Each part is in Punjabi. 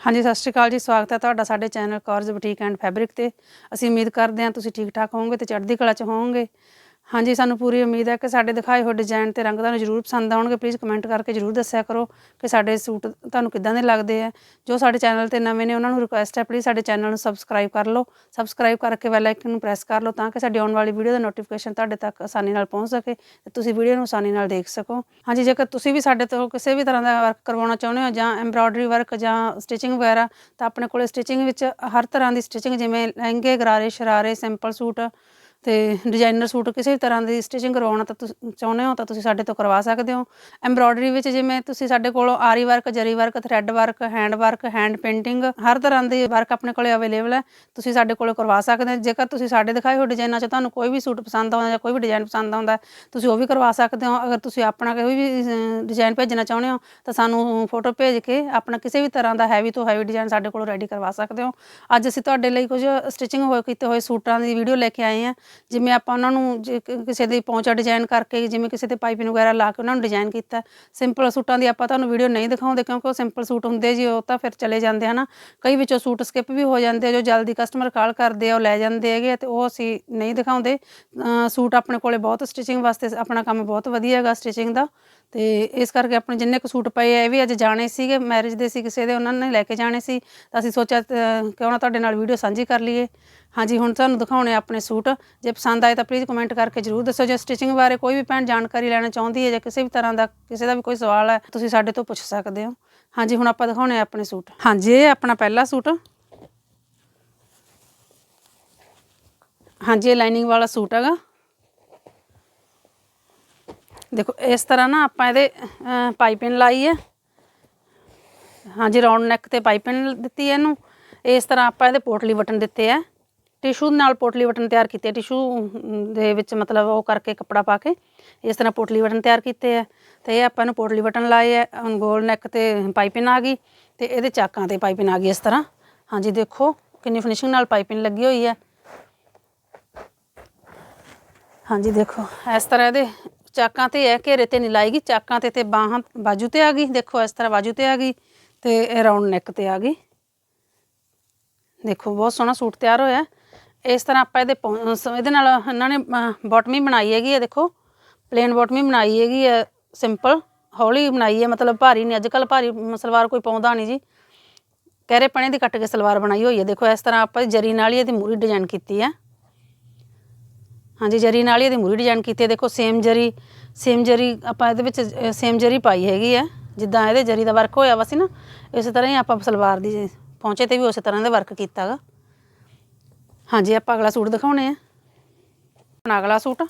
ਹਾਂਜੀ, ਸਤਿ ਸ਼੍ਰੀ ਅਕਾਲ ਜੀ, ਸਵਾਗਤ ਹੈ ਤੁਹਾਡਾ ਸਾਡੇ ਚੈਨਲ ਕਾਰਜ ਬੁਟੀਕ ਐਂਡ ਫੈਬਰਿਕ ਤੇ। ਅਸੀਂ ਉਮੀਦ ਕਰਦੇ ਹਾਂ ਤੁਸੀਂ ਠੀਕ ਠਾਕ ਹੋਵੋਗੇ ਤੇ ਚੜ੍ਹਦੀ ਕਲਾ ਚ ਹੋਵੋਗੇ। ਹਾਂਜੀ, ਸਾਨੂੰ ਪੂਰੀ ਉਮੀਦ ਹੈ ਕਿ ਸਾਡੇ ਦਿਖਾਏ ਹੋਏ ਡਿਜ਼ਾਈਨ ਤੇ ਰੰਗ ਤੁਹਾਨੂੰ ਜ਼ਰੂਰ ਪਸੰਦ ਆਉਣਗੇ। ਪਲੀਜ਼ ਕਮੈਂਟ ਕਰਕੇ ਜ਼ਰੂਰ ਦੱਸਿਆ ਕਰੋ ਕਿ ਸਾਡੇ ਸੂਟ ਤੁਹਾਨੂੰ ਕਿੱਦਾਂ ਦੇ ਲੱਗਦੇ ਆ। ਜੋ ਸਾਡੇ ਚੈਨਲ ਤੇ ਨਵੇਂ ਨੇ, ਉਹਨਾਂ ਨੂੰ ਰਿਕੁਐਸਟ ਹੈ ਪਲੀਜ਼ ਸਾਡੇ ਚੈਨਲ ਨੂੰ ਸਬਸਕ੍ਰਾਈਬ ਕਰ ਲਓ। ਸਬਸਕ੍ਰਾਈਬ ਕਰਕੇ ਬੈਲ ਆਈਕਨ ਨੂੰ ਪ੍ਰੈਸ ਕਰ ਲਓ ਤਾਂ ਕਿ ਸਾਡੀ ਆਉਣ ਵਾਲੀ ਵੀਡੀਓ ਦਾ ਨੋਟੀਫਿਕੇਸ਼ਨ ਤੁਹਾਡੇ ਤੱਕ ਆਸਾਨੀ ਨਾਲ ਪਹੁੰਚ ਸਕੇ ਤੇ ਤੁਸੀਂ ਵੀਡੀਓ ਨੂੰ ਆਸਾਨੀ ਨਾਲ ਦੇਖ ਸਕੋ। ਹਾਂਜੀ, ਜੇਕਰ ਤੁਸੀਂ ਵੀ ਸਾਡੇ ਤੋਂ ਕਿਸੇ ਵੀ ਤਰ੍ਹਾਂ ਦਾ ਵਰਕ ਕਰਵਾਉਣਾ ਚਾਹੁੰਦੇ ਹੋ ਜਾਂ ਐਮਬ੍ਰਾਇਡਰੀ ਵਰਕ ਜਾਂ ਸਟਿਚਿੰਗ ਵਗੈਰਾ, ਤਾਂ ਆਪਣੇ ਕੋਲੇ ਸਟਿਚਿੰਗ ਵਿੱਚ ਹਰ ਤਰ੍ਹਾਂ ਦੀ ਸਟਿਚਿੰਗ ਜਿਵੇਂ ਲਹਿੰਗੇ, ਗਰਾਰੇ, ਸ਼ਰਾਰੇ ਸਿੰਪਲ ਸੂਟ ਤੇ ਡਿਜ਼ਾਈਨਰ ਸੂਟ ਕਿਸੇ ਵੀ ਤਰ੍ਹਾਂ ਦੀ ਸਟਿਚਿੰਗ ਕਰਵਾਉਣਾ ਤਾਂ ਤੁਸੀਂ, ਚਾਹੁੰਦੇ ਹੋ ਤਾਂ ਤੁਸੀਂ ਸਾਡੇ ਤੋਂ ਕਰਵਾ ਸਕਦੇ ਹੋ। ਐਮਬ੍ਰਾਇਡਰੀ ਵਿੱਚ ਜਿਵੇਂ ਤੁਸੀਂ ਸਾਡੇ ਕੋਲੋਂ ਆਰੀ ਵਰਕ ਜਰੀ work thread work hand work hand painting ਹਰ ਤਰ੍ਹਾਂ ਦੀ ਵਰਕ ਆਪਣੇ ਕੋਲੇ ਅਵੇਲੇਬਲ ਹੈ, ਤੁਸੀਂ ਸਾਡੇ ਕੋਲੋਂ ਕਰਵਾ ਸਕਦੇ ਹੋ। ਜੇਕਰ ਤੁਸੀਂ ਸਾਡੇ ਦਿਖਾਏ ਹੋਏ ਡਿਜ਼ਾਈਨਾਂ 'ਚ ਤੁਹਾਨੂੰ ਕੋਈ ਵੀ ਸੂਟ ਪਸੰਦ ਆਉਂਦਾ ਜਾਂ ਕੋਈ ਵੀ ਡਿਜ਼ਾਈਨ ਪਸੰਦ ਆਉਂਦਾ, ਤੁਸੀਂ ਉਹ ਵੀ ਕਰਵਾ ਸਕਦੇ ਹੋ। ਅਗਰ ਤੁਸੀਂ ਆਪਣਾ ਕੋਈ ਵੀ ਡਿਜ਼ਾਈਨ ਭੇਜਣਾ ਚਾਹੁੰਦੇ ਹੋ, ਤਾਂ ਸਾਨੂੰ ਫੋਟੋ ਭੇਜ ਕੇ ਆਪਣਾ ਕਿਸੇ ਵੀ ਤਰ੍ਹਾਂ ਦਾ ਹੈਵੀ ਤੋਂ ਹੈਵੀ ਡਿਜ਼ਾਈਨ ਸਾਡੇ ਕੋਲ ਰੈਡੀ ਕਰਵਾ ਸਕਦੇ ਹੋ। ਅੱਜ ਅਸੀਂ ਤੁਹਾਡੇ ਲਈ ਕੁਝ ਸਟਿਚਿੰਗ ਹੋਏ ਕੀਤੇ ਹੋਏ ਸੂਟਾਂ ਦੀ ਵੀਡੀਓ ਲੈ ਕੇ ਆਏ ਹਾਂ। ਜਿਵੇਂ ਆਪਾਂ ਉਹਨਾਂ ਨੂੰ ਜੇ ਕ- ਕਿਸੇ ਦੀ ਪੌਂਚਾ ਡਿਜ਼ਾਈਨ ਕਰਕੇ ਜਿਵੇਂ ਕਿਸੇ ਤੇ ਪਾਈਪਿੰਗ ਵਗੈਰਾ ਲਾ ਕੇ ਉਹਨਾਂ ਨੂੰ ਡਿਜ਼ਾਈਨ ਕੀਤਾ ਸਿੰਪਲ ਸੂਟਾਂ ਦੀ ਆਪਾਂ ਤੁਹਾਨੂੰ ਵੀਡੀਓ ਨਹੀਂ ਦਿਖਾਉਂਦੇ ਕਿਉਂਕਿ ਉਹ ਸਿੰਪਲ ਸੂਟ ਹੁੰਦੇ ਜੀ ਉਹ ਤਾਂ ਫਿਰ ਚਲੇ ਜਾਂਦੇ ਹਨਾ। ਕਈ ਵਿੱਚੋਂ ਸੂਟ ਸਕਿਪ ਵੀ ਹੋ ਜਾਂਦੇ ਆ, ਜੋ ਜਲਦੀ ਕਸਟਮਰ ਕਾਲ ਕਰਦੇ ਆ ਉਹ ਲੈ ਜਾਂਦੇ ਹੈਗੇ ਆ ਤੇ ਉਹ ਅਸੀਂ ਨਹੀਂ ਦਿਖਾਉਂਦੇ। ਅਹ ਸੂਟ ਆਪਣੇ ਕੋਲੇ ਬਹੁਤ ਸਟਿਚਿੰਗ ਵਾਸਤੇ ਆਪਣਾ ਕੰਮ ਬਹੁਤ ਵਧੀਆ ਹੈਗਾ ਸਟਿਚਿੰਗ ਦਾ। ਤੇ ਇਸ ਕਰਕੇ ਆਪਣੇ ਜਿੰਨੇ ਕੁ ਸੂਟ ਪਏ ਆ ਇਹ ਵੀ ਅੱਜ ਜਾਣੇ ਸੀਗੇ ਮੈਰਿਜ ਦੇ ਸੀ ਕਿਸੇ ਦੇ ਉਹਨਾਂ ਨੇ ਲੈ ਕੇ ਜਾਣੇ ਸੀ। ਤਾਂ ਅਸੀਂ ਸੋਚਿਆ ਅਹ, ਕਿਉਂ ਨਾ ਤੁਹਾਡੇ ਨਾਲ ਵੀਡੀਓ ਸਾਂਝੀ ਕਰ ਲਈਏ। ਹਾਂਜੀ ਹੁਣ ਤੁਹਾਨੂੰ ਦਿਖਾਉਣੇ ਆ ਆਪਣੇ ਸੂਟ। ਜੇ ਪਸੰਦ ਆਏ ਤਾਂ ਪਲੀਜ਼ ਕਮੈਂਟ ਕਰਕੇ ਜਰੂਰ ਦੱਸੋ। ਜੇ ਸਟਿਚਿੰਗ ਬਾਰੇ ਕੋਈ ਵੀ ਭੈਣ ਜਾਣਕਾਰੀ ਲੈਣਾ ਚਾਹੁੰਦੀ ਹੈ ਜਾਂ ਕਿਸੇ ਵੀ ਤਰ੍ਹਾਂ ਦਾ ਕਿਸੇ ਦਾ ਵੀ ਕੋਈ ਸਵਾਲ ਹੈ ਤੁਸੀਂ ਸਾਡੇ ਤੋਂ ਪੁੱਛ ਸਕਦੇ ਹੋ। ਹਾਂਜੀ ਹੁਣ ਆਪਾਂ ਦਿਖਾਉਣੇ ਆ ਆਪਣੇ ਸੂਟ। ਹਾਂਜੀ ਇਹ ਆਪਣਾ ਪਹਿਲਾ ਸੂਟ। ਹਾਂਜੀ ਇਹ ਲਾਈਨਿੰਗ ਵਾਲਾ ਸੂਟ ਹੈਗਾ। ਦੇਖੋ, ਇਸ ਤਰ੍ਹਾਂ ਨਾ ਆਪਾਂ ਇਹਦੇ ਪਾਈਪਿੰਗ ਲਾਈ ਹੈ। ਹਾਂਜੀ ਰਾਉਂਡ ਨੈਕ ਤੇ ਪਾਈਪਿੰਗ ਦਿੱਤੀ ਹੈ ਇਹਨੂੰ। ਇਸ ਤਰ੍ਹਾਂ ਆਪਾਂ ਇਹਦੇ ਪੋਟਲੀ ਬਟਨ ਦਿੱਤੇ ਆ ਟਿਸ਼ੂ ਨਾਲ ਪੋਟਲੀ ਬਟਨ ਤਿਆਰ ਕੀਤੇ, ਟਿਸ਼ੂ ਦੇ ਵਿੱਚ ਮਤਲਬ ਉਹ ਕਰਕੇ ਕੱਪੜਾ ਪਾ ਕੇ ਇਸ ਤਰ੍ਹਾਂ ਪੋਟਲੀ ਬਟਨ ਤਿਆਰ ਕੀਤੇ ਆ ਤੇ ਇਹ ਆਪਾਂ ਨੂੰ ਪੋਟਲੀ ਬਟਨ ਲਾਏ ਆ ਹੁਣ ਗੋਲ ਨੈਕ ਤੇ ਪਾਈਪਿੰਗ ਆ ਗਈ ਤੇ ਇਹਦੇ ਚਾਕਾਂ ਤੇ ਪਾਈਪਿੰਗ ਆ ਗਈ ਇਸ ਤਰ੍ਹਾਂ। ਹਾਂਜੀ, ਦੇਖੋ ਕਿੰਨੀ ਫਿਨਿਸ਼ਿੰਗ ਨਾਲ ਪਾਈਪਿੰਗ ਲੱਗੀ ਹੋਈ ਹੈ। ਹਾਂਜੀ, ਦੇਖੋ, ਇਸ ਤਰ੍ਹਾਂ ਇਹਦੇ ਚਾਕਾਂ ਤੇ ਹੈ ਘੇਰੇ ਤੇ ਨਹੀਂ ਲਾਏਗੀ ਚਾਕਾਂ ਤੇ ਤੇ ਬਾਹਾਂ ਬਾਜੂ ਤੇ ਆ ਗਈ। ਦੇਖੋ, ਇਸ ਤਰ੍ਹਾਂ ਬਾਜੂ ਤੇ ਆ ਗਈ ਤੇ ਇਹ ਰਾਉਂਡ ਨੈਕ ਤੇ ਆ ਗਈ। ਦੇਖੋ, ਬਹੁਤ ਸੋਹਣਾ ਸੂਟ ਤਿਆਰ ਹੋਇਆ। ਇਸ ਤਰ੍ਹਾਂ ਆਪਾਂ ਇਹਦੇ ਪੌਂ- ਸ- ਇਹਦੇ ਨਾਲ ਇਹਨਾਂ ਨੇ ਬਾਟਮੀ ਬਣਾਈ ਹੈਗੀ ਹੈ, ਦੇਖੋ। ਪਲੇਨ ਬਾਟਮੀ ਬਣਾਈ ਹੈਗੀ ਹੈ ਸਿੰਪਲ ਹੌਲੀ ਬਣਾਈ ਹੈ, ਮਤਲਬ ਭਾਰੀ ਨਹੀਂ। ਅੱਜ ਕੱਲ ਭਾਰੀ ਸਲਵਾਰ ਕੋਈ ਪਾਉਂਦਾ ਨਹੀਂ ਜੀ। ਕਹਿਰੇ ਪਣੇ ਦੀ ਕੱਟ ਕੇ ਸਲਵਾਰ ਬਣਾਈ ਹੋਈ ਹੈ। ਦੇਖੋ, ਇਸ ਤਰ੍ਹਾਂ ਆਪਾਂ ਜਰੀ ਨਾਲ ਹੀ ਇਹਦੀ ਮੂਰੀ ਡਿਜ਼ਾਈਨ ਕੀਤੀ ਹੈ। ਹਾਂਜੀ, ਜਰੀ ਨਾਲ ਹੀ ਇਹਦੇ ਮੂਰੀ ਡਿਜ਼ਾਈਨ ਕੀਤੇ ਦੇਖੋ ਸੇਮ ਜਰੀ ਸੇਮ ਜਰੀ ਆਪਾਂ ਇਹਦੇ ਵਿੱਚ ਸੇਮ ਜਰੀ ਪਾਈ ਹੈਗੀ ਹੈ। ਜਿੱਦਾਂ ਇਹਦੇ ਜਰੀ ਦਾ ਵਰਕ ਹੋਇਆ ਵਾ ਸੀ ਨਾ, ਇਸੇ ਤਰ੍ਹਾਂ ਹੀ ਆਪਾਂ ਸਲਵਾਰ ਦੀ ਪਹੁੰਚੇ ਤੇ ਵੀ ਉਸੇ ਤਰ੍ਹਾਂ ਦਾ ਵਰਕ ਕੀਤਾਗਾ ਹਾਂਜੀ, ਆਪਾਂ ਅਗਲਾ ਸੂਟ ਦਿਖਾਉਣੇ ਆ। ਆਪਣਾ ਅਗਲਾ ਸੂਟ।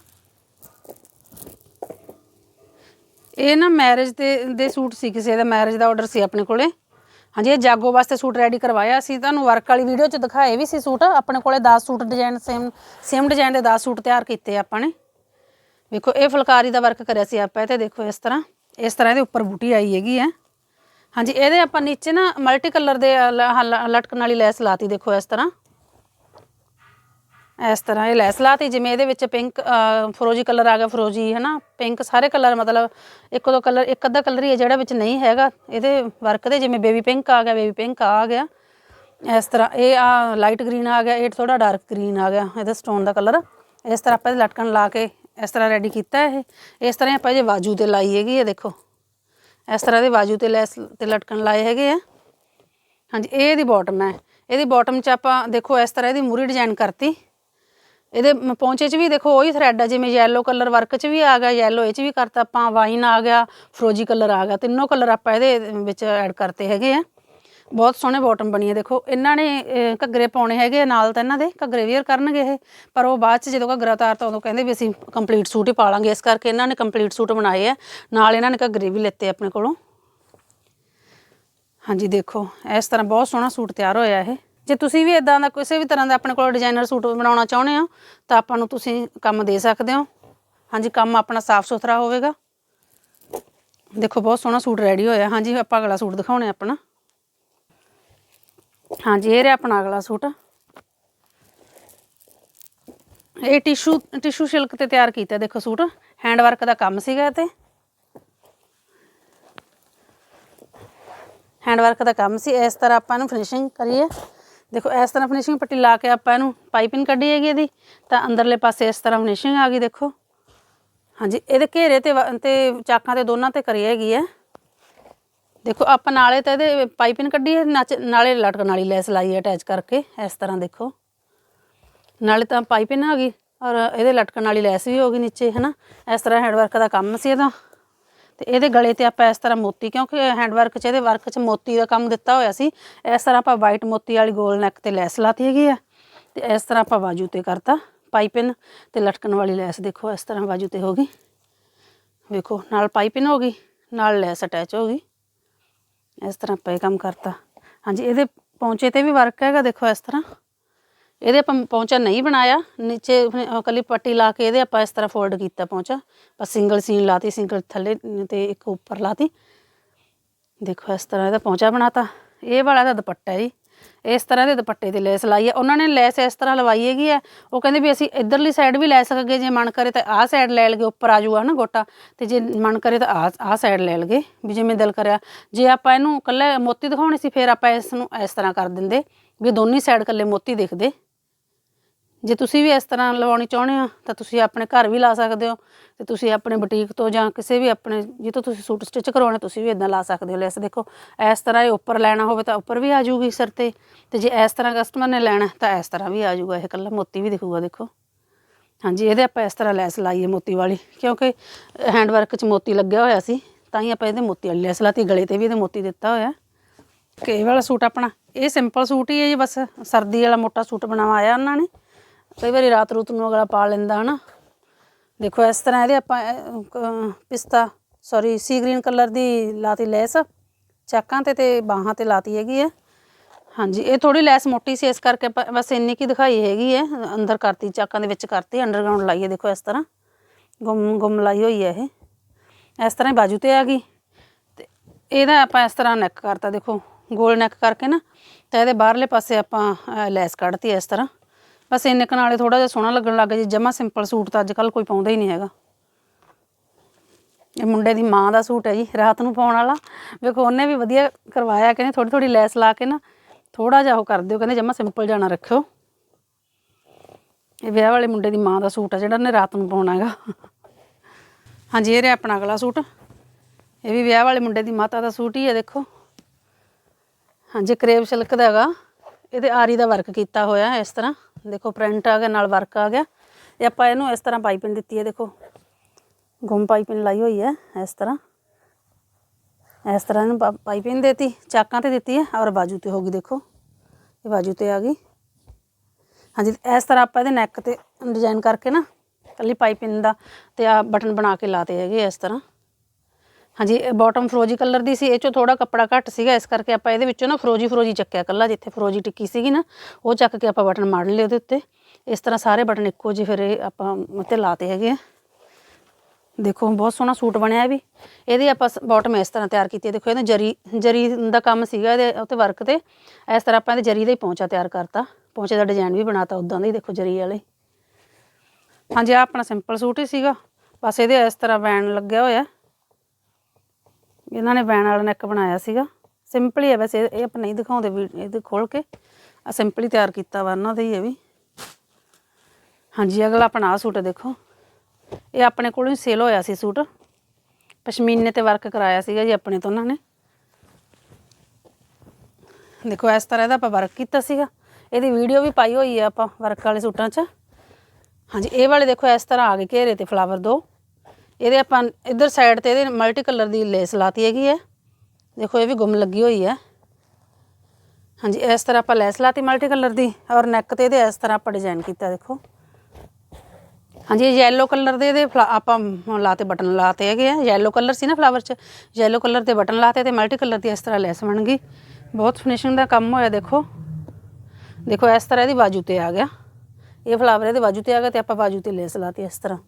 ਇਹ ਨਾ ਮੈਰਿਜ ਦੇ ਦੇ ਸੂਟ ਸੀ, ਕਿਸੇ ਦਾ ਮੈਰਿਜ ਦਾ ਆਰਡਰ ਸੀ ਆਪਣੇ ਕੋਲੇ। ਹਾਂਜੀ, ਇਹ ਜਾਗੋ ਵਾਸਤੇ ਸੂਟ ਰੈਡੀ ਕਰਵਾਇਆ ਸੀ। ਤੁਹਾਨੂੰ ਵਰਕ ਵਾਲੀ ਵੀਡੀਓ ਚ ਦਿਖਾਏ ਵੀ ਸੀ ਸੂਟ। ਆਪਣੇ ਕੋਲੇ 10 suit design same same design ਦੇ 10 ਸੂਟ ਤਿਆਰ ਕੀਤੇ ਆਪਾਂ ਨੇ। ਵੇਖੋ, ਇਹ ਫੁਲਕਾਰੀ ਦਾ ਵਰਕ ਕਰਿਆ ਸੀ ਆਪਾਂ, ਇਹ ਤੇ ਦੇਖੋ ਇਸ ਤਰ੍ਹਾਂ। ਇਸ ਤਰ੍ਹਾਂ ਇਹਦੇ ਉੱਪਰ ਬੂਟੀ ਆਈ ਹੈਗੀ ਹੈ ਹਾਂਜੀ, ਇਹਦੇ ਆਪਾਂ ਨੀਚੇ ਨਾ ਮਲਟੀ ਕਲਰ ਦੇ ਲਟਕਣ ਵਾਲੀ ਲੈਸ ਲਾਤੀ, ਦੇਖੋ ਇਸ ਤਰ੍ਹਾਂ। ਇਸ ਤਰ੍ਹਾਂ ਇਹ ਲੈਸ ਲਾਤੀ, ਜਿਵੇਂ ਇਹਦੇ ਵਿੱਚ ਪਿੰਕ ਫਰੋਜੀ ਕਲਰ ਆ ਗਿਆ, ਫਰੋਜੀ ਹੈ ਨਾ ਪਿੰਕ ਸਾਰੇ ਕਲਰ ਮਤਲਬ ਇੱਕ ਦੋ ਕਲਰ ਇੱਕ ਅੱਧਾ ਕਲਰ ਹੀ ਹੈ ਜਿਹੜਾ ਵਿੱਚ ਨਹੀਂ ਹੈਗਾ। ਇਹਦੇ ਵਰਕ ਦੇ ਜਿਵੇਂ ਬੇਬੀ ਪਿੰਕ ਆ ਗਿਆ ਬੇਬੀ ਪਿੰਕ ਆ ਗਿਆ। ਇਸ ਤਰ੍ਹਾਂ ਇਹ ਆ ਲਾਈਟ ਗ੍ਰੀਨ ਆ ਗਿਆ, ਇਹ ਥੋੜਾ ਡਾਰਕ ਗ੍ਰੀਨ ਆ ਗਿਆ, ਇਹਦਾ ਸਟੋਨ ਦਾ ਕਲਰ ਇਸ ਤਰ੍ਹਾਂ ਆਪਾਂ ਇਹਦੇ ਲਟਕਣ ਲਾ ਕੇ ਇਸ ਤਰ੍ਹਾਂ ਰੈਡੀ ਕੀਤਾ ਇਹ। ਇਸ ਤਰ੍ਹਾਂ ਆਪਾਂ ਜੇ ਬਾਜੂ ਤੇ ਲਾਈ ਹੈਗੀ ਹੈ ਦੇਖੋ। ਇਸ ਤਰ੍ਹਾਂ ਦੇ ਬਾਜੂ ਤੇ ਲੈਸ, ਤੇ ਲਟਕਣ ਲਾਏ ਹੈਗੇ ਆ। ਹਾਂਜੀ, ਇਹ ਇਹਦੀ ਬਾਟਮ ਹੈ। ਇਹਦੀ ਬਾਟਮ 'ਚ ਆਪਾਂ ਦੇਖੋ ਇਸ ਤਰ੍ਹਾਂ ਇਹਦੀ ਮੂਰੀ ਡਿਜ਼ਾਈਨ ਕਰਤੀ। ਇਹਦੇ ਮ- ਪੌਂਚੇ 'ਚ ਵੀ ਦੇਖੋ ਉਹੀ ਥਰੈਡ ਆ ਜਿਵੇਂ ਯੈਲੋ ਕਲਰ ਵਰਕ 'ਚ ਵੀ ਆ ਗਿਆ ਯੈਲੋ ਇਹ 'ਚ ਵੀ ਕਰਤਾ ਆਪਾਂ ਵਾਈਨ ਆ ਗਿਆ ਫਰੋਜੀ ਕਲਰ ਆ ਗਿਆ ਤਿੰਨੋਂ ਕਲਰ ਆਪਾਂ ਇਹਦੇ ਵਿੱਚ ਐਡ ਕਰਤੇ ਹੈਗੇ ਆ। ਬਹੁਤ ਸੋਹਣੇ ਬਾਟਮ ਬਣੀ ਹੈ ਦੇਖੋ ਇਹਨਾਂ ਨੇ ਅਹ, ਘੱਗਰੇ ਪਾਉਣੇ ਹੈਗੇ ਆ ਨਾਲ ਤਾਂ ਇਹਨਾਂ ਦੇ ਘੱਗਰੇ ਵੇਅਰ ਕਰਨਗੇ ਇਹ ਪਰ ਉਹ ਬਾਅਦ 'ਚ ਜਦੋਂ ਘੱਗਰਾ ਉਤਾਰਤਾ ਉਦੋਂ ਕਹਿੰਦੇ ਵੀ ਅਸੀਂ ਕੰਪਲੀਟ ਸੂਟ ਹੀ ਪਾ ਲਾਂਗੇ ਇਸ ਕਰਕੇ ਇਹਨਾਂ ਨੇ ਕੰਪਲੀਟ ਸੂਟ ਬਣਾਏ ਆ ਨਾਲ ਇਹਨਾਂ ਨੇ ਘੱਗਰੇ ਵੀ ਲਿੱਤੇ ਆਪਣੇ ਕੋਲੋਂ। ਹਾਂਜੀ ਦੇਖੋ ਇਸ ਤਰ੍ਹਾਂ ਬਹੁਤ ਸੋਹਣਾ ਸੂਟ ਤਿਆਰ ਹੋਇਆ ਇਹ। ਜੇ ਤੁਸੀਂ ਵੀ ਇਦਾਂ ਦਾ ਕਿਸੇ ਵੀ ਤਰ੍ਹਾਂ ਦਾ ਆਪਣੇ ਕੋਲ ਡਿਜ਼ਾਈਨਰ ਸੂਟ ਬਣਾਉਣਾ ਚਾਹੁੰਦੇ ਹੋ, ਤਾਂ ਆਪਾਂ ਨੂੰ ਤੁਸੀਂ ਕੰਮ ਦੇ ਸਕਦੇ ਹੋ। ਹਾਂਜੀ, ਕੰਮ ਆਪਣਾ ਸਾਫ਼ ਸੁਥਰਾ ਹੋਵੇਗਾ। ਦੇਖੋ, ਬਹੁਤ ਸੋਹਣਾ ਸੂਟ ਰੈਡੀ ਹੋਇਆ। ਹਾਂਜੀ, ਆਪਾਂ ਅਗਲਾ ਸੂਟ ਦਿਖਾਉਣੇ ਆਪਣਾ। ਹਾਂਜੀ, ਇਹ ਰਿਹਾ ਆਪਣਾ ਅਗਲਾ ਸੂਟ। ਇਹ ਟਿਸ਼ੂ ਟਿਸ਼ੂ ਸਿਲਕ ਤੇ ਤਿਆਰ ਕੀਤਾ ਦੇਖੋ ਸੂਟ। ਹੈਂਡ ਵਰਕ ਦਾ ਕੰਮ ਸੀਗਾ ਇਹ ਤੇ। ਹੈਂਡ ਵਰਕ ਦਾ ਕੰਮ ਸੀ। ਇਸ ਤਰ੍ਹਾਂ ਆਪਾਂ ਇਹਨੂੰ ਫਿਨਿਸ਼ਿੰਗ ਕਰੀਏ। ਦੇਖੋ, ਇਸ ਤਰ੍ਹਾਂ ਫਿਨਿਸ਼ਿੰਗ ਪੱਟੀ ਲਾ ਕੇ ਆਪਾਂ ਇਹਨੂੰ ਪਾਈਪਿੰਗ ਕੱਢੀ ਹੈਗੀ ਇਹਦੀ, ਤਾਂ ਅੰਦਰਲੇ ਪਾਸੇ ਇਸ ਤਰ੍ਹਾਂ ਫਿਨਿਸ਼ਿੰਗ ਆ ਗਈ ਦੇਖੋ। ਹਾਂਜੀ, ਇਹਦੇ ਘੇਰੇ ਤੇ ਵ- ਤੇ ਚਾਕਾਂ ਤੇ ਦੋਨਾਂ ਤੇ ਕਰੀ ਹੈਗੀ ਹੈ। ਦੇਖੋ, ਆਪਾਂ ਨਾਲੇ ਤਾਂ ਇਹਦੇ ਪਾਈਪਿੰਗ ਕੱਢੀ ਹੈ ਨਾਚ- ਨਾਲੇ ਲਟਕਣ ਵਾਲੀ ਲੈਸ ਲਾਈ ਅਟੈਚ ਕਰਕੇ, ਇਸ ਤਰ੍ਹਾਂ ਦੇਖੋ। ਨਾਲੇ ਤਾਂ ਪਾਈਪਿੰਗ ਆ ਗਈ, ਔਰ ਇਹਦੇ ਲਟਕਣ ਵਾਲੀ ਲੈਸ ਵੀ ਹੋ ਗਈ ਨੀਚੇ, ਹਨਾ? ਇਸ ਤਰ੍ਹਾਂ ਹੈਂਡਵਰਕ ਦਾ ਕੰਮ ਸੀ ਇਹਦਾ। ਤੇ ਇਹਦੇ ਗਲੇ ਤੇ ਆਪਾਂ ਇਸ ਤਰ੍ਹਾਂ ਮੋਤੀ, ਕਿਉਂਕਿ ਹੈਂਡ ਵਰਕ 'ਚ, ਇਹਦੇ ਵਰਕ 'ਚ ਮੋਤੀ ਦਾ ਕੰਮ ਦਿੱਤਾ ਹੋਇਆ ਸੀ। ਇਸ ਤਰ੍ਹਾਂ ਆਪਾਂ ਵਾਈਟ ਮੋਤੀ ਵਾਲੀ ਗੋਲ ਨੈਕ ਤੇ ਲੈਸ ਲਾਤੀ ਹੈਗੀ ਆ। ਤੇ ਇਸ ਤਰ੍ਹਾਂ ਆਪਾਂ ਬਾਜੂ ਤੇ ਕਰਤਾ ਪਾਈਪਿੰਗ ਤੇ ਲਟਕਣ ਵਾਲੀ ਲੈਸ ਦੇਖੋ, ਇਸ ਤਰ੍ਹਾਂ ਬਾਜੂ ਤੇ ਹੋ ਗਈ। ਵੇਖੋ, ਨਾਲ ਪਾਈਪਿੰਗ ਹੋ ਗਈ, ਨਾਲ ਲੈਸ ਅਟੈਚ ਹੋ ਗਈ। ਇਸ ਤਰ੍ਹਾਂ ਆਪਾਂ ਇਹ ਕੰਮ ਕਰਤਾ। ਹਾਂਜੀ, ਇਹਦੇ ਪੌਂਚੇ ਤੇ ਵੀ ਵਰਕ ਹੈਗਾ, ਦੇਖੋ ਇਸ ਤਰ੍ਹਾਂ। ਇਹਦੇ ਆਪਾਂ ਪੌਂਚਾ ਨਹੀਂ ਬਣਾਇਆ, ਨੀਚੇ ਅਹ ਇਕੱਲੀ ਪੱਟੀ ਲਾ ਕੇ ਇਹਦੇ ਆਪਾਂ ਇਸ ਤਰ੍ਹਾਂ ਫੋਲਡ ਕੀਤਾ ਪੌਂਚਾ। ਬਸ ਸਿੰਗਲ ਸੀਨ ਲਾਤੀ ਸਿੰਗਲ ਥੱਲੇ ਤੇ ਇੱਕ ਉੱਪਰ ਲਾਤੀ। ਦੇਖੋ ਇਸ ਤਰ੍ਹਾਂ ਇਹਦਾ ਪੌਂਚਾ ਬਣਾਤਾ। ਇਹ ਵਾਲਾ ਦਾ ਦੁਪੱਟਾ ਜੀ। ਇਸ ਤਰ੍ਹਾਂ ਦੇ ਦੁਪੱਟੇ ਤੇ ਲੈਸ ਲਾਈ ਹੈ। ਉਹਨਾਂ ਨੇ ਲੈਸ ਇਸ ਤਰ੍ਹਾਂ ਲਵਾਈ ਹੈਗੀ ਹੈ। ਉਹ ਕਹਿੰਦੇ ਵੀ ਅਸੀਂ ਇਧਰਲੀ ਸਾਈਡ ਵੀ ਲੈ ਸਕਦੇ ਜੇ ਮਨ ਕਰੇ ਤਾਂ ਆਹ ਸਾਈਡ ਲੈ ਲਗੇ, ਉੱਪਰ ਆ ਜਾਊਗਾ ਨਾ ਗੋਟਾ। ਤੇ ਜੇ ਮਨ ਕਰੇ ਤਾਂ ਆਹ ਆਹ ਸਾਈਡ ਲੈ ਲਗੇ, ਵੀ ਜਿਵੇਂ ਦਿਲ ਕਰਿਆ। ਜੇ ਆਪਾਂ ਇਹਨੂੰ ਇਕੱਲੇ ਮੋਤੀ ਦਿਖਾਉਣੇ ਸੀ, ਫਿਰ ਆਪਾਂ ਇਸ ਨੂੰ ਇਸ ਤਰ੍ਹਾਂ ਕਰ ਦਿੰਦੇ। ਵੀ ਦੋਨੀ ਸਾਈਡ ਇਕੱਲੇ ਮੋਤੀ ਦਿਖਦੇ। ਜੇ ਤੁਸੀਂ ਵੀ ਇਸ ਤਰ੍ਹਾਂ ਲਵਾਉਣੀ ਚਾਹੁੰਦੇ ਹੋ, ਤਾਂ ਤੁਸੀਂ ਆਪਣੇ ਘਰ ਵੀ ਲਾ ਸਕਦੇ ਹੋ ਤੇ ਤੁਸੀਂ ਆਪਣੇ ਬੁਟੀਕ ਤੋਂ ਜਾਂ ਕਿਸੇ ਵੀ ਆਪਣੇ ਜਿੱਥੋਂ ਤੁਸੀਂ ਸੂਟ ਸਟਿਚ ਕਰਵਾਉਣੇ, ਤੁਸੀਂ ਵੀ ਇਦਾਂ ਲਾ ਸਕਦੇ ਹੋ ਲੈਸ। ਦੇਖੋ, ਇਸ ਤਰ੍ਹਾਂ ਇਹ ਉੱਪਰ ਲੈਣਾ ਹੋਵੇ ਤਾਂ ਉੱਪਰ ਵੀ ਆ ਜਾਊਗੀ ਸਿਰ ਤੇ ਤੇ ਜੇ ਇਸ ਤਰ੍ਹਾਂ ਕਸਟਮਰ ਨੇ ਲੈਣਾ, ਤਾਂ ਇਸ ਤਰ੍ਹਾਂ ਵੀ ਆ ਜਾਊਗਾ, ਇਹ ਇਕੱਲਾ ਮੋਤੀ ਵੀ ਦਿਖੂਗਾ, ਦੇਖੋ। ਹਾਂਜੀ, ਇਹਦੇ ਆਪਾਂ ਇਸ ਤਰ੍ਹਾਂ ਲੈਸ ਲਾਈਏ ਮੋਤੀ ਵਾਲੀ, ਕਿਉਂਕਿ ਹੈਂਡ ਵਰਕ 'ਚ ਮੋਤੀ ਲੱਗਿਆ ਹੋਇਆ ਸੀ, ਤਾਂ ਹੀ ਆਪਾਂ ਇਹਦੇ ਮੋਤੀ ਵਾਲੀ ਲੈਸ ਲਾਤੀ, ਗਲੇ ਤੇ ਵੀ ਇਹਦੇ ਮੋਤੀ ਦਿੱਤਾ ਹੋਇਆ। ਕਿ ਇਹ ਵਾਲਾ ਸੂਟ ਆਪਣਾ, ਇਹ ਸਿੰਪਲ ਸੂਟ ਹੀ ਹੈ ਜੀ ਬਸ, ਸਰਦੀ ਵਾਲਾ ਮੋਟਾ ਸੂਟ ਬਣਾਇਆ ਉਹਨਾਂ ਨੇ। ਕਈ ਵਾਰੀ ਰਾਤ ਰੂਤ ਨੂੰ ਅਗਲਾ ਪਾ ਲੈਂਦਾ ਹਨਾ? ਦੇਖੋ ਇਸ ਤਰ੍ਹਾਂ ਇਹਦੇ ਆਪਾਂ ਪਿਸਤਾ ਸੌਰੀ ਸੀ ਗ੍ਰੀਨ ਕਲਰ ਦੀ ਲਾਤੀ ਲੈਸ ਚਾਕਾਂ ਤੇ ਤੇ ਬਾਹਾਂ ਤੇ ਲਾਤੀ ਹੈਗੀ ਹੈ। ਹਾਂਜੀ ਇਹ ਥੋੜੀ ਲੈਸ ਮੋਟੀ ਸੀ ਇਸ ਕਰਕੇ ਆਪਾਂ ਬਸ ਇੰਨੀ ਕੀ ਦਿਖਾਈ ਹੈਗੀ ਹੈ ਅੰਦਰ ਕਰਤੀ ਚਾਕਾਂ ਦੇ ਵਿੱਚ ਕਰਤੀ ਅੰਡਰਗਰਾਉਂਡ ਲਾਈ ਹੈ ਦੇਖੋ ਇਸ ਤਰ੍ਹਾਂ। ਗੁੰਮ ਗੁੰਮ ਲਾਈ ਹੋਈ ਹੈ ਇਹ। ਇਸ ਤਰ੍ਹਾਂ ਹੀ ਬਾਜੂ ਤੇ ਆ ਗਈ। ਤੇ ਇਹਦਾ ਆਪਾਂ ਇਸ ਤਰ੍ਹਾਂ ਨੈਕ ਕਰਤਾ ਦੇਖੋ ਗੋਲ ਨੈਕ ਕਰਕੇ ਨਾ ਤਾਂ ਇਹਦੇ ਬਾਹਰਲੇ ਪਾਸੇ ਆਪਾਂ ਅਹ, ਲੈਸ ਕੱਢਤੀ ਇਸ ਤਰ੍ਹਾਂ। ਬਸ ਇੰਨੇ ਕੁ ਨਾਲੇ ਥੋੜਾ ਜਿਹਾ ਸੋਹਣਾ ਲੱਗਣ ਲੱਗ ਜੇ, ਜਮਾ ਸਿੰਪਲ ਸੂਟ ਤਾਂ ਅੱਜ ਕੱਲ ਕੋਈ ਪਾਉਂਦਾ ਹੀ ਨਹੀਂ ਹੈਗਾ। ਇਹ ਮੁੰਡੇ ਦੀ ਮਾਂ ਦਾ ਸੂਟ ਹੈ ਜੀ, ਰਾਤ ਨੂੰ ਪਾਉਣ ਵਾਲਾ। ਵੇਖੋ, ਉਹਨੇ ਵੀ ਵਧੀਆ ਕਰਵਾਇਆ ਕਹਿੰਦੇ ਥੋੜੀ ਥੋੜੀ ਲੈਸ ਲਾ ਕੇ ਨਾ ਥੋੜਾ ਜਿਹਾ ਉਹ ਕਰ ਦਿਓ, ਕਹਿੰਦੇ ਜਮਾ ਸਿੰਪਲ ਜਾਣਾ ਰੱਖਿਓ। ਇਹ ਵਿਆਹ ਵਾਲੇ ਮੁੰਡੇ ਦੀ ਮਾਂ ਦਾ ਸੂਟ ਆ ਜਿਹੜਾ ਉਹਨੇ ਰਾਤ ਨੂੰ ਪਾਉਣਾ ਹੈਗਾ। ਹਾਂਜੀ, ਇਹ ਰਿਹਾ ਆਪਣਾ ਅਗਲਾ ਸੂਟ। ਇਹ ਵੀ ਵਿਆਹ ਵਾਲੇ ਮੁੰਡੇ ਦੀ ਮਾਤਾ ਦਾ ਸੂਟ ਹੀ ਹੈ, ਦੇਖੋ। ਹਾਂਜੀ ਕਰੇਬ ਸਿਲਕ ਦਾ ਹੈਗਾ। ਇਹਦੇ ਆਰੀ ਦਾ ਵਰਕ ਕੀਤਾ ਹੋਇਆ ਇਸ ਤਰ੍ਹਾਂ। ਦੇਖੋ ਪ੍ਰਿੰਟ ਆ ਗਿਆ, ਨਾਲ ਵਰਕ ਆ ਗਿਆ। ਇਹ ਆਪਾਂ ਇਹਨੂੰ ਇਸ ਤਰ੍ਹਾਂ ਪਾਈਪਿੰਗ ਦਿੱਤੀ ਹੈ, ਦੇਖੋ। ਗੁੰਮ ਪਾਈਪਿੰਗ ਲਾਈ ਹੋਈ ਹੈ, ਇਸ ਤਰ੍ਹਾਂ। ਇਸ ਤਰ੍ਹਾਂ ਇਹਨੂੰ ਪਾ- ਪਾਈਪਿੰਗ ਦੇਤੀ, ਚਾਕਾਂ ਤੇ ਦਿੱਤੀ ਹੈ, ਔਰ ਬਾਜੂ ਤੇ ਹੋ ਗਈ, ਦੇਖੋ। ਇਹ ਬਾਜੂ ਤੇ ਆ ਗਈ। ਹਾਂਜੀ, ਇਸ ਤਰ੍ਹਾਂ ਆਪਾਂ ਇਹਦੇ ਨੈਕ ਤੇ ਡਿਜ਼ਾਈਨ ਕਰਕੇ ਨਾ ਕੱਲੀ ਪਾਈਪਿੰਗ ਦਾ ਤੇ ਆ ਬਟਨ ਬਣਾ ਕੇ ਲਾਤੇ ਹੈਗੇ ਇਸ ਤਰ੍ਹਾਂ। ਹਾਂਜੀ, ਇਹ ਬਾਟਮ ਫਰੋਜੀ ਕਲਰ ਦੀ ਸੀ, ਇਹ ਚੋਂ ਥੋੜਾ ਕੱਪੜਾ ਘੱਟ ਸੀਗਾ, ਇਸ ਕਰਕੇ ਆਪਾਂ ਇਹਦੇ ਵਿੱਚੋਂ ਨਾ ਫਰੋਜੀ ਫਰੋਜੀ ਚੱਕਿਆ ਕੱਲਾ ਜਿੱਥੇ ਫਰੋਜੀ ਟਿੱਕੀ ਸੀਗੀ ਨਾ, ਉਹ ਚੱਕ ਕੇ ਆਪਾਂ ਬਟਨ ਮਾਰ ਲਏ ਉਹਦੇ ਉੱਤੇ। ਇਸ ਤਰ੍ਹਾਂ ਸਾਰੇ ਬਟਨ ਇੱਕੋ ਜਿਹੇ ਫਿਰ ਆਪਾਂ ਉੱਤੇ ਲਾਤੇ ਹੈਗੇ ਆ। ਦੇਖੋ, ਬਹੁਤ ਸੋਹਣਾ ਸੂਟ ਬਣਿਆ ਵੀ। ਇਹਦੀ ਆਪਾਂ ਬਾਟਮ ਇਸ ਤਰ੍ਹਾਂ ਤਿਆਰ ਕੀਤੀ ਹੈ। ਦੇਖੋ ਇਹਦੇ ਜਰੀ ਜਰੀ ਦਾ ਕੰਮ ਸੀਗਾ ਇਹਦੇ ਉੱਤੇ ਵਰਕ ਤੇ। ਇਸ ਤਰ੍ਹਾਂ ਆਪਾਂ ਇਹਦੇ ਜਰੀ ਦਾ ਹੀ ਪੌਂਚਾ ਤਿਆਰ ਕਰਤਾ। ਪੌਂਚੇ ਦਾ ਡਿਜ਼ਾਈਨ ਵੀ ਬਣਾਤਾ ਉਦਾਂ ਦਾ ਹੀ, ਦੇਖੋ ਜਰੀ ਵਾਲੇ। ਹਾਂਜੀ ਆ ਆਪਣਾ ਸਿੰਪਲ ਸੂਟ ਹੀ ਸੀਗਾ। ਬਸ ਇਹਦੇ ਇਸ ਤਰ੍ਹਾਂ ਵੈਨ ਲੱਗਿਆ ਹੋਇਆ। ਇਹਨਾਂ ਨੇ ਵੈਣ ਵਾਲਾ ਨੈਕ ਬਣਾਇਆ ਸੀਗਾ। ਸਿੰਪਲ ਹੀ ਹੈ ਵੈਸੇ, ਇਹ- ਆਪਾਂ ਨਹੀਂ ਦਿਖਾਉਂਦੇ ਵੀ, ਇਹਦੇ ਖੋਲ ਕੇ। ਆ ਸਿੰਪਲ ਹੀ ਤਿਆਰ ਕੀਤਾ ਵਾ ਇਹਨਾਂ ਦਾ ਹੀ ਇਹ ਵੀ। ਹਾਂਜੀ, ਅਗਲਾ ਆਪਣਾ ਆਹ ਸੂਟ ਦੇਖੋ। ਇਹ ਆਪਣੇ ਕੋਲੋਂ ਹੀ ਸੇਲ ਹੋਇਆ ਸੀ ਸੂਟ। ਪਸ਼ਮੀਨੇ ਤੇ ਵਰਕ ਕਰਾਇਆ ਸੀਗਾ ਜੀ ਆਪਣੇ ਤੋਂ ਉਹਨਾਂ ਨੇ। ਦੇਖੋ, ਇਸ ਤਰ੍ਹਾਂ ਇਹਦਾ ਆਪਾਂ ਵਰਕ ਕੀਤਾ ਸੀਗਾ। ਇਹਦੀ ਵੀਡੀਓ ਵੀ ਪਾਈ ਹੋਈ ਹੈ ਆਪਾਂ ਵਰਕ ਵਾਲੇ ਸੂਟਾਂ 'ਚ। ਹਾਂਜੀ, ਇਹ ਵਾਲੇ ਦੇਖੋ, ਇਸ ਤਰ੍ਹਾਂ ਆ ਗਏ ਘੇਰੇ ਤੇ ਫਲਾਵਰ ਦੋ। ਇਹਦੇ ਆਪਾਂ ਇਧਰ ਸਾਈਡ ਤੇ ਇਹਦੇ ਮਲਟੀ ਕਲਰ ਦੀ ਲੇਸ ਲਾਤੀ ਹੈਗੀ ਹੈ। ਦੇਖੋ ਇਹ ਵੀ ਗੁੰਮ ਲੱਗੀ ਹੋਈ ਹੈ। ਹਾਂਜੀ, ਇਸ ਤਰ੍ਹਾਂ ਆਪਾਂ ਲੈਸ ਲਾਤੀ ਮਲਟੀ ਕਲਰ ਦੀ ਔਰ ਨੈਕ ਤੇ ਇਹਦੇ ਇਸ ਤਰ੍ਹਾਂ ਆਪਾਂ ਡਿਜ਼ਾਈਨ ਕੀਤਾ, ਦੇਖੋ। ਹਾਂਜੀ, ਇਹ ਯੈਲੋ ਕਲਰ ਦੇ ਇਹਦੇ ਫਲਾ- ਆਪਾਂ ਲਾਤੇ ਬਟਨ ਲਾਤੇ ਹੈਗੇ ਆ। ਯੈਲੋ ਕਲਰ ਸੀ ਨਾ ਫਲਾਵਰ 'ਚ ਯੈਲੋ ਕਲਰ ਦੇ ਬਟਨ ਲਾਤੇ ਤੇ ਮਲਟੀ ਕਲਰ ਦੀ ਇਸ ਤਰ੍ਹਾਂ ਲੈਸ ਬਣ ਗਈ। ਬਹੁਤ ਫਿਨਿਸ਼ਿੰਗ ਦਾ ਕੰਮ ਹੋਇਆ, ਦੇਖੋ। ਦੇਖੋ, ਇਸ ਤਰ੍ਹਾਂ ਇਹਦੀ ਬਾਜੂ ਤੇ ਆ ਗਿਆ। ਇਹ ਫਲਾਵਰ ਇਹਦੇ ਬਾਜੂ ਤੇ ਆ ਗਿਆ ਤੇ ਆਪਾਂ ਬਾਜੂ ਤੇ ਲੈਸ ਲਾਤੀ ਇਸ ਤਰ੍ਹਾਂ।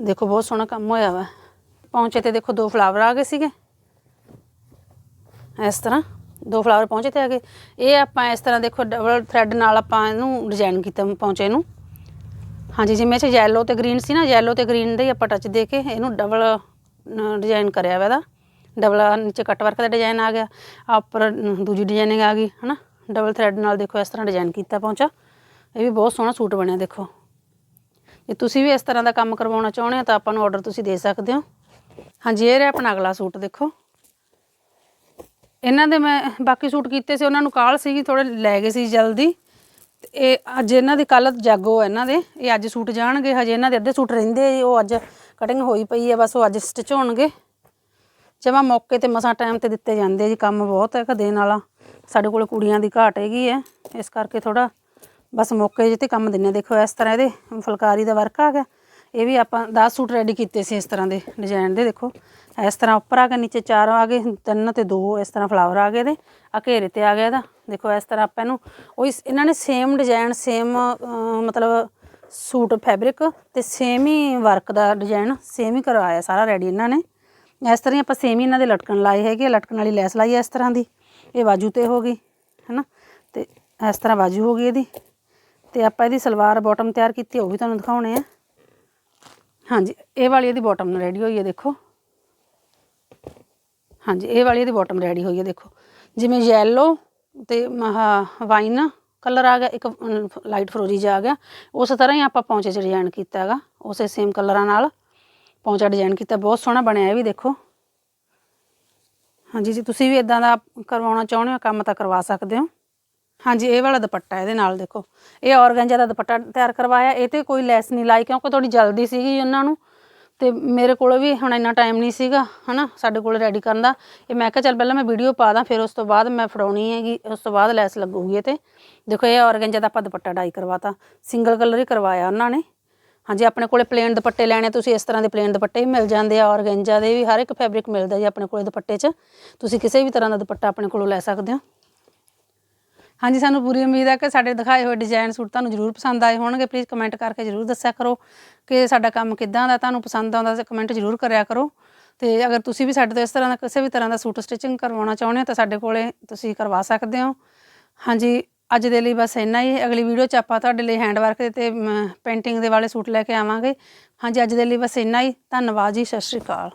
ਦੇਖੋ, ਬਹੁਤ ਸੋਹਣਾ ਕੰਮ ਹੋਇਆ ਵਾ। ਪਹੁੰਚੇ ਤੇ ਦੇਖੋ, ਦੋ ਫਲਾਵਰ ਆ ਗਏ ਸੀਗੇ। ਇਸ ਤਰ੍ਹਾਂ ਦੋ ਫਲਾਵਰ ਪਹੁੰਚੇ ਤੇ ਆ ਗਏ। ਇਹ ਆਪਾਂ ਇਸ ਤਰ੍ਹਾਂ ਦੇਖੋ ਡਬਲ ਥ੍ਰੈਡ ਨਾਲ ਆਪਾਂ ਇਹਨੂੰ ਡਿਜ਼ਾਈਨ ਕੀਤਾ ਪਹੁੰਚੇ ਨੂੰ। ਹਾਂਜੀ, ਜਿਵੇਂ ਇਹ 'ਚ ਯੈਲੋ ਤੇ ਗ੍ਰੀਨ ਸੀ ਨਾ ਯੈਲੋ ਤੇ ਗ੍ਰੀਨ ਦਾ ਹੀ ਆਪਾਂ ਟੱਚ ਦੇ ਕੇ ਇਹਨੂੰ ਡਬਲ ਡਿਜ਼ਾਈਨ ਕਰਿਆ ਵਾ ਇਹਦਾ। ਡਬਲ ਨੀਚੇ ਕੱਟ ਵਰਕ ਦਾ ਡਿਜ਼ਾਈਨ ਆ ਗਿਆ। ਆ ਉੱਪਰ ਦੂਜੀ ਡਿਜ਼ਾਈਨਿੰਗ ਆ ਗਈ, ਹਨਾ। ਡਬਲ ਥਰੈਡ ਨਾਲ ਦੇਖੋ, ਇਸ ਤਰ੍ਹਾਂ ਡਿਜ਼ਾਈਨ ਕੀਤਾ ਪਹੁੰਚਾ। ਇਹ ਵੀ ਬਹੁਤ ਸੋਹਣਾ ਸੂਟ ਬਣਿਆ, ਦੇਖੋ। ਜੇ ਤੁਸੀਂ ਵੀ ਇਸ ਤਰ੍ਹਾਂ ਦਾ ਕੰਮ ਕਰਵਾਉਣਾ ਚਾਹੁੰਦੇ ਹੋ ਤਾਂ ਆਪਾਂ ਨੂੰ ਆਰਡਰ ਤੁਸੀਂ ਦੇ ਸਕਦੇ ਹੋ। ਹਾਂਜੀ ਇਹ ਰਿਹਾ ਆਪਣਾ ਅਗਲਾ ਸੂਟ ਦੇਖੋ। ਇਹਨਾਂ ਦੇ ਮੈਂ ਬਾਕੀ ਸੂਟ ਕੀਤੇ ਸੀ ਉਹਨਾਂ ਨੂੰ ਕਾਲ ਸੀਗੀ ਥੋੜੇ ਲੈ ਗਏ ਸੀ ਜਲਦੀ। ਤੇ ਇਹ ਅੱਜ ਇਹਨਾਂ ਦੀ ਕੱਲ ਜਾਗੋ ਹੈ ਇਹਨਾਂ ਦੇ ਇਹ ਅੱਜ ਸੂਟ ਜਾਣਗੇ ਹਜੇ ਇਹਨਾਂ ਦੇ ਅੱਧੇ ਸੂਟ ਰਹਿੰਦੇ ਜੀ, ਉਹ ਅੱਜ ਕਟਿੰਗ ਹੋਈ ਪਈ ਹੈ ਬਸ ਉਹ ਅੱਜ ਸਟਿਚ ਹੋਣਗੇ। ਜਮਾ ਮੌਕੇ ਤੇ ਮਸਾਂ ਟਾਈਮ ਤੇ ਦਿੱਤੇ ਜਾਂਦੇ ਜੀ ਕੰਮ ਬਹੁਤ ਹੈ ਕਦੇ ਵਾਲਾ। ਸਾਡੇ ਕੋਲ ਕੁੜੀਆਂ ਦੀ ਘਾਟ ਹੈਗੀ ਹੈ ਇਸ ਕਰਕੇ ਥੋੜਾ ਬਸ ਮੌਕੇ ਜਿਹੇ ਤੇ ਕੰਮ ਦਿੰਨੇ ਦੇਖੋ ਇਸ ਤਰ੍ਹਾਂ ਇਹਦੇ ਫੁਲਕਾਰੀ ਦਾ ਵਰਕ ਆ ਗਿਆ। ਇਹ ਵੀ ਆਪਾਂ 10 ਸੂਟ ਰੈਡੀ ਕੀਤੇ ਸੀ ਇਸ ਤਰ੍ਹਾਂ ਦੇ ਡਿਜ਼ਾਈਨ ਦੇ ਦੇਖੋ। ਇਸ ਤਰ੍ਹਾਂ ਉੱਪਰ ਆ ਕੇ ਨੀਚੇ ਚਾਰ ਆ ਗਏ ਤਿੰਨ ਤੇ ਦੋ ਇਸ ਤਰ੍ਹਾਂ ਫਲਾਵਰ ਆ ਗਏ ਇਹਦੇ। ਆ ਘੇਰੇ ਤੇ ਆ ਗਿਆ ਇਹਦਾ। ਦੇਖੋ ਇਸ ਤਰ੍ਹਾਂ ਆਪਾਂ ਇਹਨੂੰ ਉਹ ਇਸ- ਇਹਨਾਂ ਨੇ ਸੇਮ ਡਿਜ਼ਾਈਨ ਸੇਮ ਮਤਲਬ ਸੂਟ ਫੈਬਰਿਕ ਤੇ ਸੇਮ ਹੀ ਵਰਕ ਦਾ ਡਿਜ਼ਾਈਨ ਸੇਮ ਹੀ ਕਰਵਾਇਆ ਸਾਰਾ ਰੈਡੀ ਇਹਨਾਂ ਨੇ। ਇਸ ਤਰ੍ਹਾਂ ਹੀ ਆਪਾਂ ਸੇਮ ਹੀ ਇਹਨਾਂ ਦੇ ਲਟਕਣ ਲਾਏ ਹੈਗੇ ਆ, ਲਟਕਣ ਵਾਲੀ ਲੈਸ ਲਾਈ ਹੈ ਇਸ ਤਰ੍ਹਾਂ ਦੀ। ਇਹ ਬਾਜੂ ਤੇ ਹੋ ਗਈ ਹੈਨਾ? ਤੇ ਇਸ ਤਰ੍ਹਾਂ ਬਾਜੂ ਹੋ ਗਈ ਇਹਦੀ। ਤੇ ਆਪਾਂ ਇਹਦੀ ਸਲਵਾਰ ਬਾਟਮ ਤਿਆਰ ਕੀਤੀ, ਉਹ ਵੀ ਤੁਹਾਨੂੰ ਦਿਖਾਉਣੇ ਆ। ਹਾਂਜੀ, ਇਹ ਵਾਲੀ ਇਹਦੀ ਬਾਟਮ ਰੈਡੀ ਹੋਈ ਹੈ, ਦੇਖੋ। ਹਾਂਜੀ, ਇਹ ਵਾਲੀ ਇਹਦੀ ਬਾਟਮ ਰੈਡੀ ਹੋਈ ਹੈ, ਦੇਖੋ। ਜਿਵੇਂ ਯੈਲੋ ਤੇ ਆਹ ਵਾਈਨ ਕਲਰ ਆ ਗਿਆ, ਇੱਕ ਲਾਈਟ ਫਰੋਜੀ ਜਿਹਾ ਆ ਗਿਆ। ਉਸ ਤਰ੍ਹਾਂ ਹੀ ਆਪਾਂ ਪੌਂਚੇ 'ਚ ਡਿਜ਼ਾਈਨ ਕੀਤਾ ਹੈਗਾ, ਉਸੇ ਸੇਮ ਕਲਰਾਂ ਨਾਲ ਪੌਂਚਾ ਡਿਜ਼ਾਈਨ ਕੀਤਾ, ਬਹੁਤ ਸੋਹਣਾ ਬਣਿਆ ਇਹ ਵੀ, ਦੇਖੋ। ਹਾਂਜੀ ਜੀ, ਤੁਸੀਂ ਵੀ ਇਦਾਂ ਦਾ ਕਰਵਾਉਣਾ ਚਾਹੁੰਦੇ ਹੋ, ਕੰਮ ਤਾਂ ਕਰਵਾ ਸਕਦੇ ਹੋ। ਹਾਂਜੀ, ਇਹ ਵਾਲਾ ਦੁਪੱਟਾ ਇਹਦੇ ਨਾਲ ਦੇਖੋ। ਇਹ ਔਰਗੰਜਾ ਦਾ ਦੁਪੱਟਾ ਤਿਆਰ ਕਰਵਾਇਆ, ਇਹ ਤੇ ਕੋਈ ਲੈਸ ਨਹੀਂ ਲਾਈ ਕਿਉਂਕਿ ਥੋੜੀ ਜਲਦੀ ਸੀਗੀ ਉਹਨਾਂ ਨੂੰ। ਤੇ ਮੇਰੇ ਕੋਲ ਵੀ ਹੁਣ ਇੰਨਾ ਟਾਈਮ ਨਹੀਂ ਸੀਗਾ, ਹਨਾ, ਸਾਡੇ ਕੋਲ ਰੈਡੀ ਕਰਨ ਦਾ। ਇਹ ਮੈਂ ਕਿਹਾ ਚੱਲ ਪਹਿਲਾਂ ਮੈਂ ਵੀਡੀਓ ਪਾ ਦਾਂ, ਫਿਰ ਉਸ ਤੋਂ ਬਾਅਦ ਮੈਂ ਫੜਾਉਣੀ ਹੈਗੀ, ਉਸ ਤੋਂ ਬਾਅਦ ਲੈਸ ਲੱਗੂਗੀ ਇਹ ਤੇ। ਦੇਖੋ, ਇਹ ਔਰਗੰਜਾ ਦਾ ਆਪਾਂ ਦੁਪੱਟਾ ਡਾਈ ਕਰਵਾਤਾ। ਸਿੰਗਲ ਕਲਰ ਹੀ ਕਰਵਾਇਆ ਉਹਨਾਂ ਨੇ। ਹਾਂਜੀ, ਆਪਣੇ ਕੋਲੇ ਪਲੇਨ ਦੁਪੱਟੇ ਲੈਣੇ, ਤੁਸੀਂ ਇਸ ਤਰ੍ਹਾਂ ਦੇ ਪਲੇਨ ਦੁਪੱਟੇ ਵੀ ਮਿਲ ਜਾਂਦੇ ਆ, ਔਰਗੈਂਜਾ ਦੇ ਵੀ ਹਰ ਇੱਕ ਫੈਬਰਿਕ ਮਿਲਦਾ ਜੀ ਆਪਣੇ ਕੋਲੇ ਦੁਪੱਟੇ 'ਚ। ਤੁਸੀਂ ਕਿਸੇ ਵੀ ਤਰ੍ਹਾਂ ਦਾ ਦੁਪੱਟਾ ਆਪਣੇ ਕੋਲੋਂ ਲੈ ਸਕਦੇ ਹੋ। ਹਾਂਜੀ, ਸਾਨੂੰ ਪੂਰੀ ਉਮੀਦ ਹੈ ਕਿ ਸਾਡੇ ਦਿਖਾਏ ਹੋਏ ਡਿਜ਼ਾਈਨ ਸੂਟ ਤੁਹਾਨੂੰ ਜ਼ਰੂਰ ਪਸੰਦ ਆਏ ਹੋਣਗੇ। ਪਲੀਜ਼ ਕਮੈਂਟ ਕਰਕੇ ਜ਼ਰੂਰ ਦੱਸਿਆ ਕਰੋ ਕਿ ਸਾਡਾ ਕੰਮ ਕਿੱਦਾਂ ਦਾ, ਤੁਹਾਨੂੰ ਪਸੰਦ ਆਉਂਦਾ ਤਾਂ ਕਮੈਂਟ ਜ਼ਰੂਰ ਕਰਿਆ ਕਰੋ। ਤੇ ਅਗਰ ਤੁਸੀਂ ਵੀ ਸਾਡੇ ਤੋਂ ਇਸ ਤਰ੍ਹਾਂ ਦਾ, ਕਿਸੇ ਵੀ ਤਰ੍ਹਾਂ ਦਾ ਸੂਟ ਸਟਿਚਿੰਗ ਕਰਵਾਉਣਾ ਚਾਹੁੰਦੇ ਹੋ ਤਾਂ ਸਾਡੇ ਕੋਲੇ ਤੁਸੀਂ ਕਰਵਾ ਸਕਦੇ ਹੋ। ਹਾਂਜੀ, ਅੱਜ ਦੇ ਲਈ ਬਸ ਇੰਨਾ ਹੀ। ਅਗਲੀ ਵੀਡੀਓ 'ਚ ਆਪਾਂ ਤੁਹਾਡੇ ਲਈ ਹੈਂਡ ਵਰਕ ਦੇ ਤੇ ਪੇਂਟਿੰਗ ਦੇ ਵਾਲੇ ਸੂਟ ਲੈ ਕੇ ਆਵਾਂਗੇ। ਹਾਂਜੀ, ਅੱਜ ਦੇ ਲਈ ਬਸ ਇੰਨਾ ਹੀ। ਧੰਨਵਾਦ ਜੀ, ਸਤਿ ਸ਼੍ਰੀ ਅਕਾਲ।